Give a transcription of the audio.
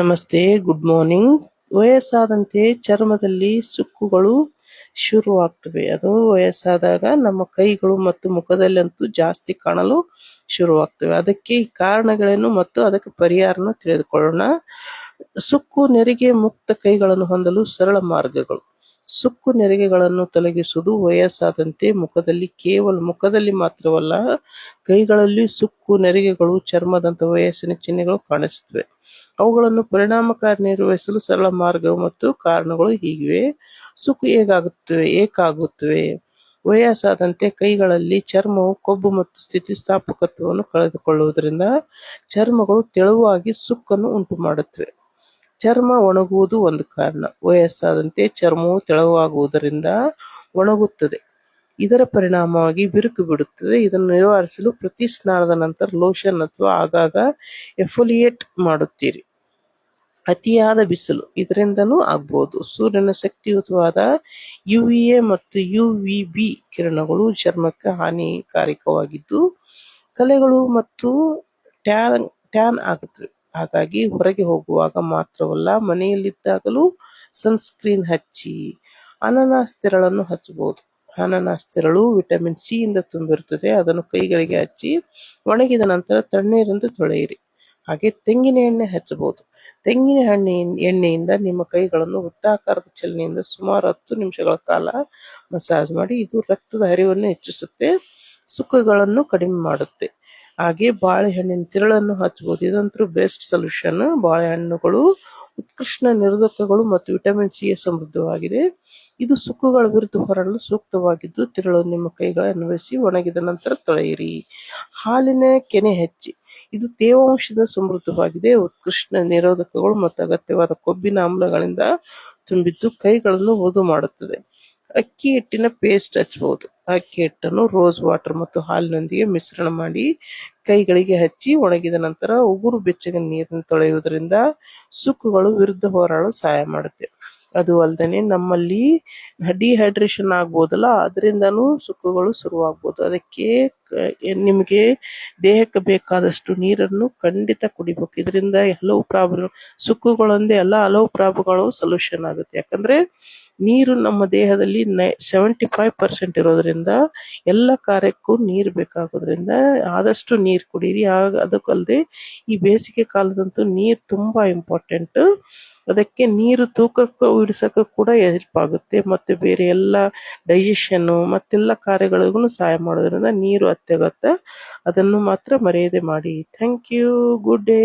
ನಮಸ್ತೆ good morning ವಯಸ್ಸಾದಂತೆ ಚರ್ಮದಲ್ಲಿ ಸುಕ್ಕುಗಳು ಶುರುವಾಗ್ತವೆ. ಅದು ವಯಸ್ಸಾದಾಗ ನಮ್ಮ ಕೈಗಳು ಮತ್ತು ಮುಖದಲ್ಲಂತೂ ಜಾಸ್ತಿ ಕಾಣಲು ಶುರುವಾಗ್ತವೆ. ಅದಕ್ಕೆ ಈ ಕಾರಣಗಳೇನು ಮತ್ತು ಅದಕ್ಕೆ ಪರಿಹಾರನ ತಿಳಿದುಕೊಳ್ಳೋಣ. ಸುಕ್ಕು, ನೆರಿಗೆ ಮುಕ್ತ ಕೈಗಳನ್ನು ಹೊಂದಲು ಸರಳ ಮಾರ್ಗಗಳು. ಸುಕ್ಕು ನೆರಿಗೆಗಳನ್ನು ತೊಲಗಿಸುವುದು ವಯಸ್ಸಾದಂತೆ ಮುಖದಲ್ಲಿ ಕೇವಲ ಮುಖದಲ್ಲಿ ಮಾತ್ರವಲ್ಲ, ಕೈಗಳಲ್ಲಿ ಸುಕ್ಕು ನೆರಿಗೆಗಳು ಚರ್ಮದಂತ ವಯಸ್ಸಿನ ಚಿಹ್ನೆಗಳು ಕಾಣಿಸುತ್ತವೆ. ಅವುಗಳನ್ನು ಪರಿಣಾಮಕಾರಿ ನಿರ್ವಹಿಸಲು ಸರಳ ಮಾರ್ಗ ಮತ್ತು ಕಾರಣಗಳು ಹೀಗಿವೆ. ಸುಕ್ಕು ಹೇಗಾಗುತ್ತವೆ? ಏಕಾಗುತ್ತವೆ. ವಯಸ್ಸಾದಂತೆ ಕೈಗಳಲ್ಲಿ ಚರ್ಮವು ಕೊಬ್ಬು ಮತ್ತು ಸ್ಥಿತಿಸ್ಥಾಪಕತ್ವವನ್ನು ಕಳೆದುಕೊಳ್ಳುವುದರಿಂದ ಚರ್ಮಗಳು ತೆಳುವಾಗಿ ಸುಕ್ಕನ್ನು ಉಂಟು ಮಾಡುತ್ತವೆ ಚರ್ಮ ಒಣಗುವುದು ಒಂದು ಕಾರಣ. ವಯಸ್ಸಾದಂತೆ ಚರ್ಮವು ತೆಳುವಾಗುವುದರಿಂದ ಒಣಗುತ್ತದೆ. ಇದರ ಪರಿಣಾಮವಾಗಿ ಬಿರುಕು ಬಿಡುತ್ತದೆ. ಇದನ್ನು ನಿವಾರಿಸಲು ಪ್ರತಿ ಸ್ನಾನದ ನಂತರ ಲೋಷನ್ ಅಥವಾ ಆಗಾಗ ಎಫೋಲಿಯೇಟ್ ಮಾಡುತ್ತೀರಿ. ಅತಿಯಾದ ಬಿಸಿಲು ಇದರಿಂದನೂ ಆಗ್ಬೋದು. ಸೂರ್ಯನ ಶಕ್ತಿಯುತವಾದ ಯು ವಿ ಎ ಮತ್ತು ಯುವಿಬಿ ಕಿರಣಗಳು ಚರ್ಮಕ್ಕೆ ಹಾನಿಕಾರಕವಾಗಿದ್ದು, ಕಲೆಗಳು ಮತ್ತು ಟ್ಯಾನ್ ಟ್ಯಾನ್ ಆಗುತ್ತವೆ. ಹಾಗಾಗಿ ಹೊರಗೆ ಹೋಗುವಾಗ ಮಾತ್ರವಲ್ಲ, ಮನೆಯಲ್ಲಿದ್ದಾಗಲೂ ಸನ್ಸ್ಕ್ರೀನ್ ಹಚ್ಚಿ ಅನಾನಸ್ ತೆರಳನ್ನು ಹಚ್ಚಬಹುದು. ಅನಾನಸ್ ತೆರಳು ವಿಟಮಿನ್ ಸಿ ಇಂದ ತುಂಬಿರುತ್ತದೆ. ಅದನ್ನು ಕೈಗಳಿಗೆ ಹಚ್ಚಿ ಒಣಗಿದ ನಂತರ ತಣ್ಣೀರಿಂದ ತೊಳೆಯಿರಿ. ಹಾಗೆ ತೆಂಗಿನ ಎಣ್ಣೆ ಹಚ್ಚಬಹುದು. ತೆಂಗಿನ ಹಣ್ಣೆ, ಎಣ್ಣೆಯಿಂದ ನಿಮ್ಮ ಕೈಗಳನ್ನು ವೃತ್ತಾಕಾರದ ಚಲನೆಯಿಂದ ಸುಮಾರು ಹತ್ತು ನಿಮಿಷಗಳ ಕಾಲ ಮಸಾಜ್ ಮಾಡಿ, ಇದು ರಕ್ತದ ಹರಿವನ್ನು ಹೆಚ್ಚಿಸುತ್ತೆ, ಸುಕ್ಕುಗಳನ್ನು ಕಡಿಮೆ ಮಾಡುತ್ತೆ. ಹಾಗೆ ಬಾಳೆಹಣ್ಣಿನ ತಿರುಳನ್ನು ಹಚ್ಚಬಹುದು ಇದಂತೂ ಬೆಸ್ಟ್ ಸೊಲ್ಯೂಷನ್ ಬಾಳೆಹಣ್ಣುಗಳು ಉತ್ಕೃಷ್ಟ ನಿರೋಧಕಗಳು ಮತ್ತು ವಿಟಮಿನ್ ಸಿ ಸಮೃದ್ಧವಾಗಿದೆ. ಇದು ಸುಕ್ಕುಗಳ ವಿರುದ್ಧ ಹೊರಡಲು ಸೂಕ್ತವಾಗಿದ್ದು ತಿರುಳು ನಿಮ್ಮ ಕೈಗಳ ಅನ್ವಯಿಸಿ ಒಣಗಿದ ನಂತರ ತೊಳೆಯಿರಿ. ಹಾಲಿನ ಕೆನೆ ಹೆಚ್ಚಿ. ಇದು ತೇವಾಂಶದ ಸಮೃದ್ಧವಾಗಿದೆ. ಉತ್ಕೃಷ್ಟ ನಿರೋಧಕಗಳು ಮತ್ತು ಅಗತ್ಯವಾದ ಕೊಬ್ಬಿನ ಆಮ್ಲಗಳಿಂದ ತುಂಬಿದ್ದು ಕೈಗಳನ್ನು ಮೃದು ಮಾಡುತ್ತದೆ. ಅಕ್ಕಿ ಹಿಟ್ಟಿನ ಪೇಸ್ಟ್ ಹಚ್ಚಬಹುದು ಅಕ್ಕಿ ಹಿಟ್ಟನ್ನು ರೋಸ್ ವಾಟರ್ ಮತ್ತು ಹಾಲಿನೊಂದಿಗೆ ಮಿಶ್ರಣ ಮಾಡಿ ಕೈಗಳಿಗೆ ಹಚ್ಚಿ ಒಣಗಿದ ನಂತರ ಉಗುರು ಬೆಚ್ಚಗಿನ ನೀರನ್ನು ತೊಳೆಯುವುದರಿಂದ ಸುಕ್ಕುಗಳು ವಿರುದ್ಧ ಹೋರಾಡಲು ಸಹಾಯ ಮಾಡುತ್ತೆ. ಅದು ಅಲ್ಲದೆ ನಮ್ಮಲ್ಲಿ ಡಿಹೈಡ್ರೇಷನ್ ಆಗ್ಬೋದಲ್ಲ, ಅದರಿಂದನೂ ಸುಕ್ಕುಗಳು ಶುರುವಾಗ್ಬೋದು. ಅದಕ್ಕೆ ನಿಮಗೆ ದೇಹಕ್ಕೆ ಬೇಕಾದಷ್ಟು ನೀರನ್ನು ಖಂಡಿತ ಕುಡಿಬೇಕು. ಇದರಿಂದ ಹಲವು ಪ್ರಾಬ್ಲಮ್, ಸುಕ್ಕುಗಳೊಂದೇ ಅಲ್ಲ, ಹಲವು ಪ್ರಾಬ್ಲಮ್ಗಳು ಸೊಲ್ಯೂಷನ್ ಆಗುತ್ತೆ. ಯಾಕಂದ್ರೆ ನೀರು ನಮ್ಮ ದೇಹದಲ್ಲಿ ಸೆವೆಂಟಿ ಫೈವ್ ಪರ್ಸೆಂಟ್ ಇರೋದ್ರಿಂದ ಎಲ್ಲ ಕಾರ್ಯಕ್ಕೂ ನೀರು ಬೇಕಾಗೋದ್ರಿಂದ ಆದಷ್ಟು ನೀರು ಕುಡೀರಿ. ಆಗ ಅದಕ್ಕಲ್ಲದೆ ಈ ಬೇಸಿಗೆ ಕಾಲದಂತೂ ನೀರು ತುಂಬ ಇಂಪಾರ್ಟೆಂಟ್ ಅದಕ್ಕೆ ನೀರು ತೂಕಕ್ಕೆ ಇಳಿಸಕ್ಕೆ ಕೂಡ ಹೆಲ್ಪ್ ಆಗುತ್ತೆ. ಮತ್ತು ಬೇರೆ ಎಲ್ಲ ಡೈಜೆಷನ್ನು ಮತ್ತೆಲ್ಲ ಕಾರ್ಯಗಳಿಗೂ ಸಹಾಯ ಮಾಡೋದ್ರಿಂದ ನೀರು ಅತ್ಯಗತ್ಯ. ಅದನ್ನು ಮಾತ್ರ ಮರೆಯದೆ ಮಾಡಿ. Thank you good day